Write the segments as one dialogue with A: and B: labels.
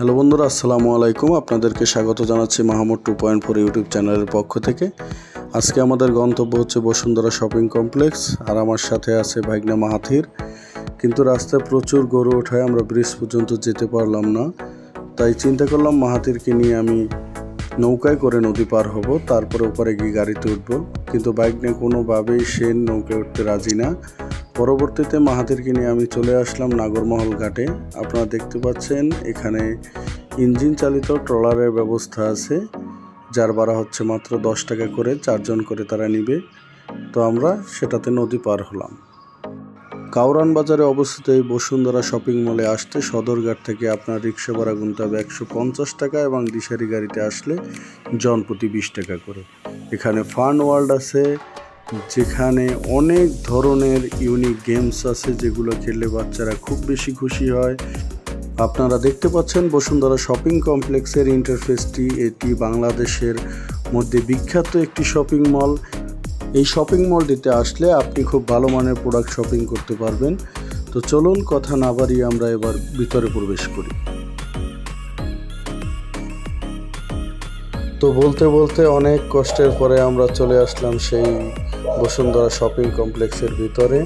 A: Hello বন্ধুরা, আসসালামু আলাইকুম। আপনাদেরকে স্বাগত জানাচ্ছি Mahmud two point four YouTube চ্যানেলের পক্ষ থেকে। আজকে আমাদের গন্তব্য হচ্ছে বসুন্ধরা শপিং কমপ্লেক্স, আর আমার সাথে আছে ভাইগনা মাহাথির। কিন্তু রাস্তায় প্রচুর গরু ওঠায় আমরা ব্রিজ পর্যন্ত যেতে পারলাম না। তাই চিন্তা করলাম মাহাথিরকে নিয়ে আমি নৌকায় করে নদী পার হব, তারপরে ওপারে গিয়ে গাড়িতে উঠবো। কিন্তু বাইক নিয়ে কোনোভাবেই সে নৌকায় উঠতে রাজি না। পরবর্তীতে মাহাতিরকে নিয়ে আমি চলে আসলাম নাগরমহল ঘাটে। আপনারা দেখতে পাচ্ছেন, এখানে ইঞ্জিন চালিত ট্রলারের ব্যবস্থা আছে, যার ভাড়া হচ্ছে মাত্র দশ টাকা করে, চারজন করে তারা নিবে। তো আমরা সেটাতে নদী পার হলাম। কাউরান বাজারে অবস্থিত এই বসুন্ধরা শপিং মলে আসতে সদরঘাট থেকে আপনার রিক্সা ভাড়া গুনতে হবে একশো পঞ্চাশ টাকা এবং দিশারি গাড়িতে আসলে জনপ্রতি বিশ টাকা করে। এখানে ফান ওয়ার্ল্ড আছে যেখানে অনেক ধরনের ইউনিক গেমস আছে যেগুলো খেললে বাচ্চারা খুব বেশি খুশি হয়। আপনারা দেখতে পাচ্ছেন বসুন্ধরা শপিং কমপ্লেক্সের ইন্টারফেসটি এটি বাংলাদেশের মধ্যে বিখ্যাত একটি শপিং মল এই শপিং মলটিতে আসলে আপনি খুব ভালো মানের প্রোডাক্ট শপিং করতে পারবেন। তো চলুন কথা না বাড়িয়ে আমরা এবার ভিতরে প্রবেশ করি। তো বলতে বলতে অনেক কষ্টের পরে আমরা চলে আসলাম সেই বসুন্ধরা শপিং কমপ্লেক্সের ভিতরে।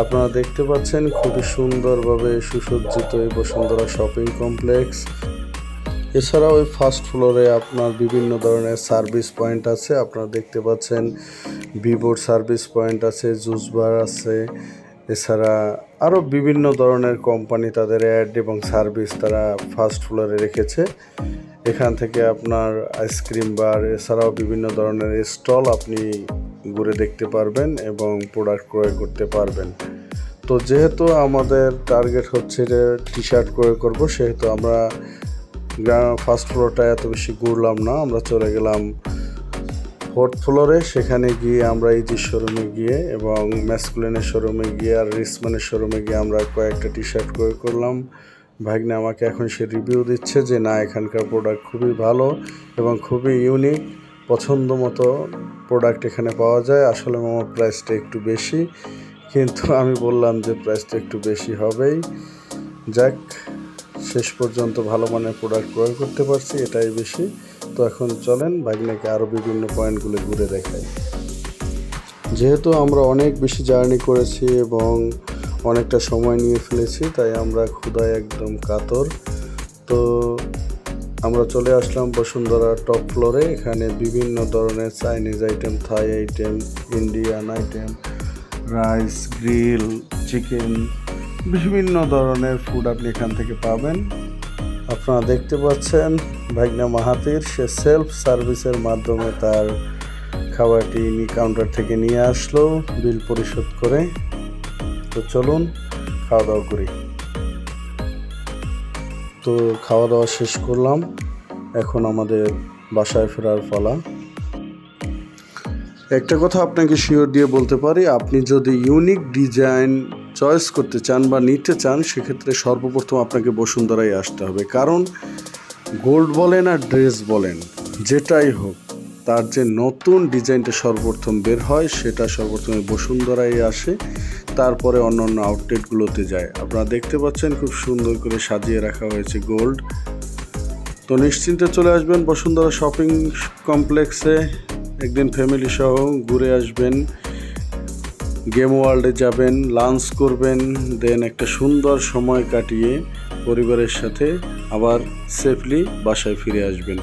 A: আপনারা দেখতে পাচ্ছেন খুবই সুন্দরভাবে সুসজ্জিত এই বসুন্ধরা শপিং কমপ্লেক্স। এছাড়াও ওই ফার্স্ট ফ্লোরে আপনার বিভিন্ন ধরনের সার্ভিস পয়েন্ট আছে। আপনারা দেখতে পাচ্ছেন ভিভোর সার্ভিস পয়েন্ট আছে, জুস বার আছে। এছাড়া আরও বিভিন্ন ধরনের কোম্পানি তাদের অ্যাড এবং সার্ভিস তারা ফার্স্ট ফ্লোরে রেখেছে। এখান থেকে আপনার আইসক্রিম বার, এছাড়াও বিভিন্ন ধরনের স্টল আপনি ঘুরে দেখতে পারবেন এবং প্রোডাক্ট ক্রয় করতে পারবেন। তো যেহেতু আমাদের টার্গেট হচ্ছে যে টি শার্ট ক্রয় করব, সেহেতু আমরা ফার্স্ট ফ্লোরটা এত বেশি ঘুরলাম না, আমরা চলে গেলাম ফোর্থ ফ্লোরে সেখানে গিয়ে আমরা যে শোরুমে গিয়ে এবং ম্যাসকুলিনের শোরুমে গিয়ে আর রিসমানের শোরুমে গিয়ে আমরা কয়েকটা টি শার্ট ক্রয় করলাম। ভাগ্নে আমাকে এখন সে রিভিউ দিচ্ছে যে, না, এখানকার প্রোডাক্ট খুবই ভালো এবং খুবই ইউনিক পছন্দ মতো প্রোডাক্ট এখানে পাওয়া যায়। আসলে আমার প্রাইসটা একটু বেশি। কিন্তু আমি বললাম যে প্রাইসটা একটু বেশি হবেই। যাক, শেষ পর্যন্ত ভালো মানের প্রোডাক্ট ক্রয় করতে পারছি, এটাই বেশি। তো এখন চলেন ভাগ্নেকে আরও বিভিন্ন পয়েন্টগুলো ঘুরে দেখাই। যেহেতু আমরা অনেক বেশি জার্নি করেছি এবং অনেকটা সময় নিয়ে ফেলেছি, তাই আমরা ক্ষুদায় একদম কাতর। তো আমরা চলে আসলাম বসুন্ধরা টপ ফ্লোরে, এখানে বিভিন্ন ধরনের Chinese item, Thai item, Indian item, rice, grill, chicken, বিভিন্ন ধরনের ফুড আপনি এখান থেকে পাবেন। আপনারা দেখতে পাচ্ছেন ভাগনা মাহাতির সে সেলফ সার্ভিসের মাধ্যমে তার খাবারটি কাউন্টার থেকে নিয়ে আসলো, বিল পরিশোধ করে। তো চলুন খাওয়া দাওয়া করি। তো খাওয়া দাওয়া শেষ করলাম। এখন আমাদের বাসায় ফেরার পালা। একটা কথা আপনাকে শিওর দিয়ে বলতে পারি, আপনি যদি ইউনিক ডিজাইন চয়েস করতে চান বা নিতে চান, সেক্ষেত্রে সর্বপ্রথম আপনাকে বসুন্ধরায় আসতে হবে। কারণ গোল্ড বলেন আর ড্রেস বলেন, যেটাই হোক। তার যে নতুন ডিজাইনটা সর্বপ্রথম বের হয়, সেটা সর্বপ্রথমে বসুন্ধরায় আসে, তারপরে অন্য অন্য আউটলেটগুলোতে যায়। আপনারা দেখতে পাচ্ছেন খুব সুন্দর করে সাজিয়ে রাখা হয়েছে গোল্ড তো নিশ্চিন্তে চলে আসবেন বসুন্ধরা শপিং কমপ্লেক্সে একদিন ফ্যামিলি সহ ঘুরে আসবেন গেম ওয়ার্ল্ডে যাবেন লাঞ্চ করবেন দেন একটা সুন্দর সময় কাটিয়ে পরিবারের সাথে আবার সেফলি বাসায় ফিরে আসবেন।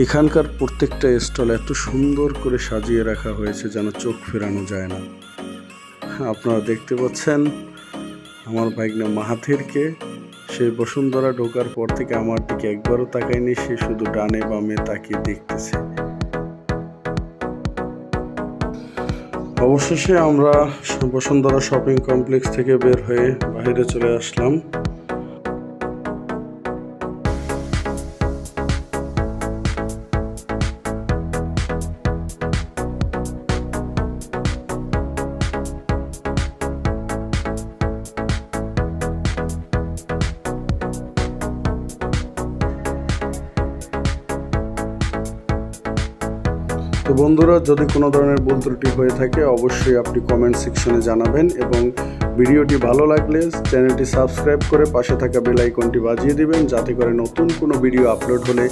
A: এখানকার প্রত্যেকটা স্টল এত সুন্দর করে সাজিয়ে রাখা হয়েছে যেন চোখ ফেরানো যায় না। আপনারা দেখতে পাচ্ছেন আমার ভাইগনা মাহাথিরকে। সেই বসুন্ধরা ঢোকার পর থেকে আমার দিকে একবারও তাকায়নি, সে শুধু ডানে বামে তাকিয়ে দেখতেছে। অবশেষে আমরা বসুন্ধরা শপিং কমপ্লেক্স থেকে বের হয়ে বাইরে চলে আসলাম। তো বন্ধুরা, যদি কোনো ধরনের ভুল ত্রুটি হয়ে থাকে, অবশ্যই আপনি কমেন্ট সেকশনে জানাবেন এবং ভিডিওটি ভালো লাগলে চ্যানেলটি সাবস্ক্রাইব করে পাশে থাকা বেল আইকনটি বাজিয়ে দিবেন যাতে করে নতুন কোনো ভিডিও আপলোড হলে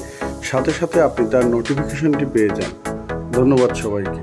A: সাথে সাথে আপনি তার নোটিফিকেশনটি পেয়ে যান। ধন্যবাদ সবাইকে।